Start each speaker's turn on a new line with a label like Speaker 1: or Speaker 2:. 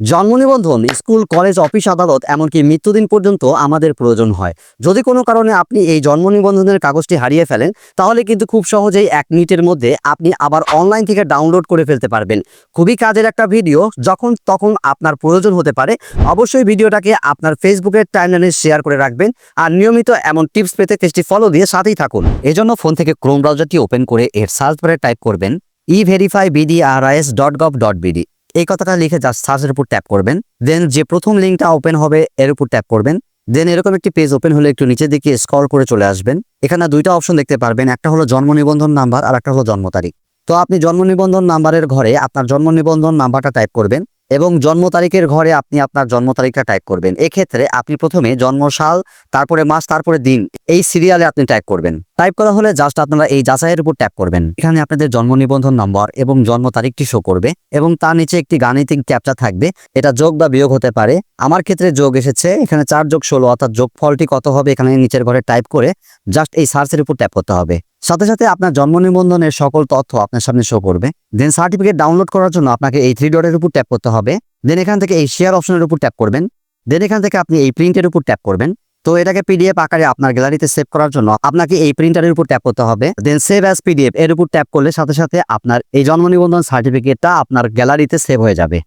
Speaker 1: জন্ম নিবন্ধন, school, college, office আদালত, এমনকি মৃত্যুদিন পর্যন্ত আমাদের প্রয়োজন হয়। যদি কোনো কারণে আপনি এই জন্ম নিবন্ধনের কাগজটি হারিয়ে ফেলেন, তাহলে কিন্তু খুব সহজেই এক মিনিটের মধ্যে আপনি আবার অনলাইন থেকে ডাউনলোড করে ফেলতে পারবেন। খুবই কাজের একটা ভিডিও যখন তখন আপনার প্রয়োজন হতে পারে, অবশ্যই ভিডিওটাকে আপনার ফেসবুকের টাইমলাইনে শেয়ার করে রাখবেন, আর নিয়মিত এমন টিপস পেতে পেজটি ফলো দিয়ে সাথেই থাকুন। এজন্য ফোন থেকে ক্রোম ব্রাউজারটি ওপেন করে এর সার্চ বারে টাইপ করবেন E verify BDRIS dot gov dot BD এই কথাটা লিখে জাস্ট সার্চের উপর ট্যাপ করবেন দেন যে প্রথম লিঙ্কটা ওপেন হবে, এর উপর ট্যাপ করবেন দেন এরকম একটি পেজ ওপেন হলে একটু নিচের দিকে স্ক্রল করে চলে আসবেন। এখানে দুইটা অপশন দেখতে পারবেন, একটা হলো জন্ম নিবন্ধন নাম্বার আর একটা হলো জন্ম তারিখ। তো আপনি জন্ম নিবন্ধন নাম্বারের ঘরে আপনার জন্ম নিবন্ধন নাম্বারটা টাইপ করবেন এবং জন্ম তারিখের ঘরে আপনি আপনার জন্ম তারিখটা টাইপ করবেন। এক্ষেত্রে আপনি প্রথমে জন্ম সাল, তারপরে মাস, তারপরে দিন এই সিরিয়ালে আপনি টাইপ করবেন। টাইপ করা হলে জাস্ট আপনারা এই যাচাইয়ের উপর ট্যাপ করবেন। এখানে আপনাদের জন্ম নিবন্ধন নম্বর এবং জন্ম তারিখটি শো করবে এবং তার নিচে একটি গাণিতিক ক্যাপচা থাকবে। এটা যোগ বা বিয়োগ হতে পারে। আমার ক্ষেত্রে যোগ এসেছে, এখানে চার যোগ ষোলো, অর্থাৎ যোগ ফলটি কত হবে এখানে নিচের ঘরে টাইপ করে জাস্ট এই সার্চের উপর ট্যাপ করতে হবে। সাথে সাথে আপনার জন্ম নিবন্ধনের সকল তথ্য আপনার সামনে শো করবে। দেন সার্টিফিকেট ডাউনলোড করার জন্য আপনাকে এই থ্রি ডটের উপর ট্যাপ করতে হবে। দেন এখান থেকে এই শেয়ার অপশনের উপর ট্যাপ করবেন। দেন এখান থেকে আপনি এই প্রিন্টের উপর ট্যাপ করবেন। তো এটাকে পিডিএফ আকারে আপনার গ্যালারিতে সেভ করার জন্য আপনাকে এই প্রিন্টারের উপর ট্যাপ করতে হবে। দেন সেভ অ্যাজ পিডিএফ এর উপর ট্যাপ করলে সাথে সাথে আপনার এই জন্ম নিবন্ধন সার্টিফিকেটটা আপনার গ্যালারিতে সেভ হয়ে যাবে।